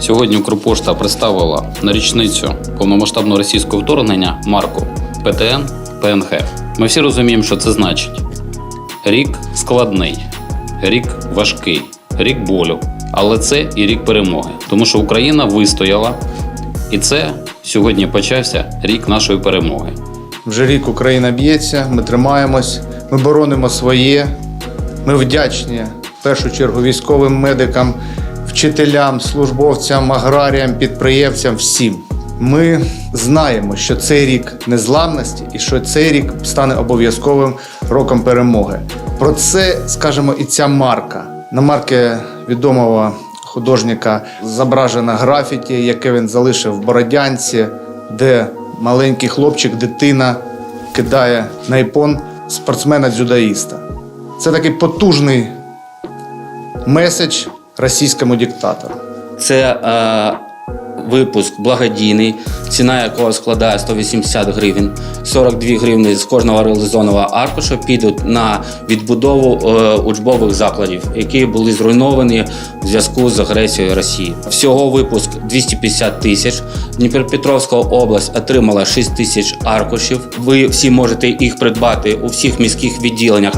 Сьогодні Укрпошта представила на річницю повномасштабного російського вторгнення марку ПТН ПНХ. Ми всі розуміємо, що це значить. Рік складний, рік важкий, рік болю, але це і рік перемоги, тому що Україна вистояла, і це сьогодні почався рік нашої перемоги. Вже рік Україна б'ється, ми тримаємось, ми боронимо своє. Ми вдячні в першу чергу військовим медикам, вчителям, службовцям, аграріям, підприємцям, всім. Ми знаємо, що цей рік незламності і що цей рік стане обов'язковим роком перемоги. Про це скажемо і ця марка. На марки відомого художника зображено графіті, яке він залишив в Бородянці, де маленький хлопчик, дитина кидає на іпон спортсмена-дзюдоїста. Це такий потужний меседж російському диктатору. Це е, Випуск благодійний, ціна якого складає 180 гривень. 42 гривні з кожного релізонного аркуша підуть на відбудову е, учбових закладів, які були зруйновані в зв'язку з агресією Росії. Всього випуск 250 тисяч. Дніпропетровська область отримала 6 тисяч аркушів. Ви всі можете їх придбати у всіх міських відділеннях.